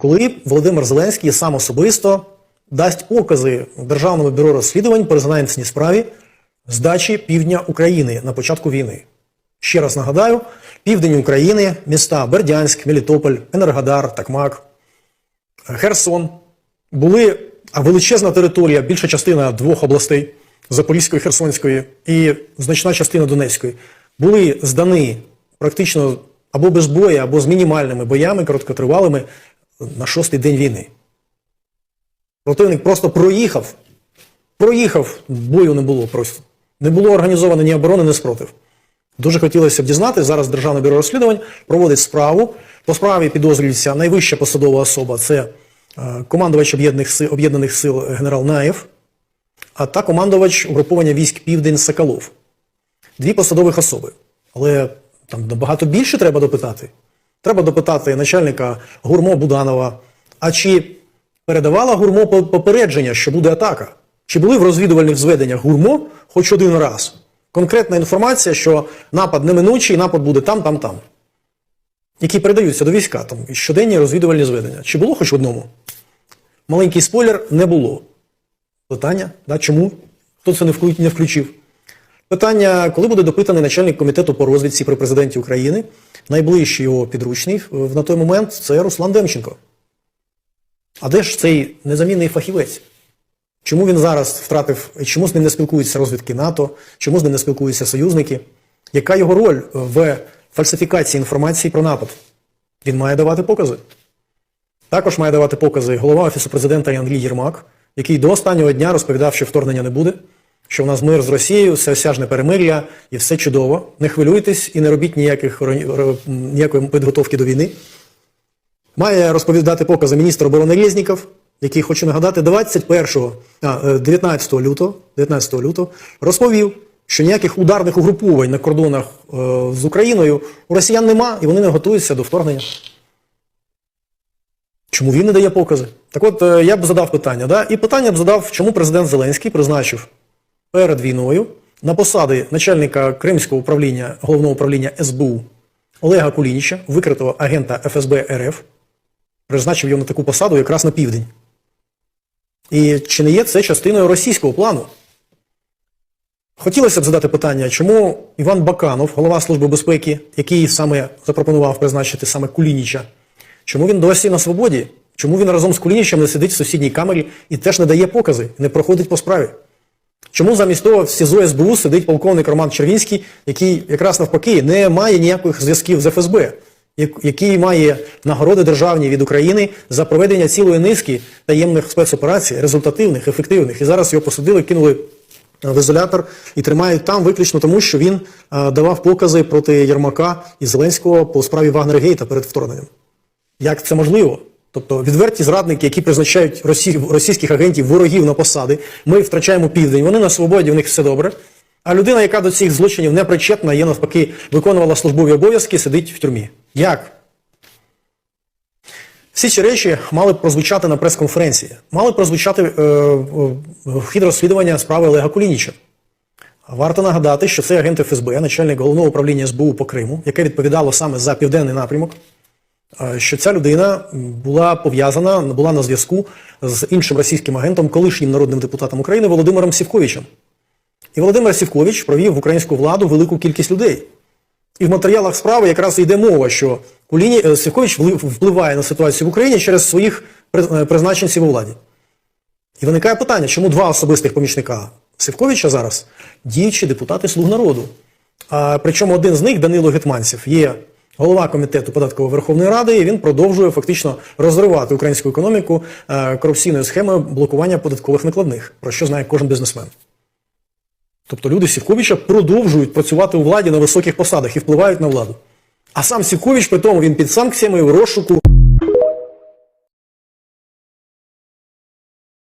коли Володимир Зеленський сам особисто дасть покази Державному бюро розслідувань по резонансній справі здачі півдня України на початку війни. Ще раз нагадаю: південь України, міста Бердянськ, Мелітополь, Енергодар, Такмак, Херсон були величезна територія, більша частина двох областей Запорізької, Херсонської і значна частина Донецької, були здані практично або без бою, або з мінімальними боями, короткотривалими на шостий день війни. Противник просто проїхав, проїхав, бою не було просто. Не було організовано ні оборони, ні спротив. Дуже хотілося б дізнати, зараз Державне бюро розслідувань проводить справу. По справі підозрюється найвища посадова особа це е, командувач об'єднаних сил, генерал Наєв, а та командувач угруповання військ Південь Соколов. Дві посадових особи. Але там набагато більше треба допитати. Треба допитати начальника гурмо Буданова. А чи передавала гурмо попередження, що буде атака? Чи були в розвідувальних зведеннях гурмо хоч один раз? Конкретна інформація, що напад неминучий, напад буде там, там, там. Які передаються до війська, там щоденні розвідувальні зведення. Чи було хоч одному? Маленький спойлер не було. Питання, да, чому? Хто це не включив? Питання, коли буде допитаний начальник комітету по розвідці при президенті України, найближчий його підручний е, на той момент це Руслан Демченко. А де ж цей незамінний фахівець? Чому він зараз втратив, чому з ним не спілкуються розвідки НАТО, чому з ним не спілкуються союзники? Яка його роль в фальсифікації інформації про напад? Він має давати покази. Також має давати покази голова Офісу президента Андрій Єрмак, який до останнього дня розповідав, що вторгнення не буде, що в нас мир з Росією, все осяжне перемир'я і все чудово. Не хвилюйтесь і не робіть ніяких, ніякої підготовки до війни. Має розповідати покази міністр оборони Резніков, який, хочу нагадати, 21, а, е, 19 лютого, 19 лютого розповів, що ніяких ударних угруповань на кордонах е, з Україною у росіян нема, і вони не готуються до вторгнення. Чому він не дає покази? Так от е, я б задав питання, да? і питання б задав, чому президент Зеленський призначив перед війною на посади начальника Кримського управління головного управління СБУ Олега Кулініча, викритого агента ФСБ РФ, призначив його на таку посаду якраз на південь. І чи не є це частиною російського плану? Хотілося б задати питання, чому Іван Баканов, голова Служби безпеки, який саме запропонував призначити саме Кулініча, чому він досі на свободі? Чому він разом з Кулінічем не сидить в сусідній камері і теж не дає покази, не проходить по справі? Чому замість того в СІЗО СБУ сидить полковник Роман Червінський, який якраз навпаки не має ніяких зв'язків з ФСБ, який має нагороди державні від України за проведення цілої низки таємних спецоперацій, результативних, ефективних. І зараз його посадили, кинули е, в ізолятор і тримають там виключно тому, що він е, давав покази проти Єрмака і Зеленського по справі Вагнергейта перед вторгненням. Як це можливо? Тобто відверті зрадники, які призначають росі... російських агентів ворогів на посади, ми втрачаємо південь, вони на свободі, у них все добре. А людина, яка до цих злочинів не причетна, є навпаки, виконувала службові обов'язки, сидить в тюрмі. Як? Всі ці речі мали б прозвучати на прес-конференції, мали б прозвучати е, в хід розслідування справи Олега Кулініча. Варто нагадати, що це агент ФСБ, начальник головного управління СБУ по Криму, яке відповідало саме за південний напрямок, е, що ця людина була пов'язана, була на зв'язку з іншим російським агентом, колишнім народним депутатом України Володимиром Сівковичем. І Володимир Сівкович провів в українську владу велику кількість людей. І в матеріалах справи якраз йде мова, що Куліні, е, Сівкович впливає на ситуацію в Україні через своїх е, призначенців у владі. І виникає питання, чому два особистих помічника Сівковича зараз діючі депутати Слуг народу. А, причому один з них, Данило Гетманцев, є голова комітету податкової Верховної Ради, і він продовжує фактично розривати українську економіку е, корупційною схемою блокування податкових накладних, про що знає кожен бізнесмен. Тобто люди Сівковича продовжують працювати у владі на високих посадах і впливають на владу. А сам Сівкович, при тому, він під санкціями в розшуку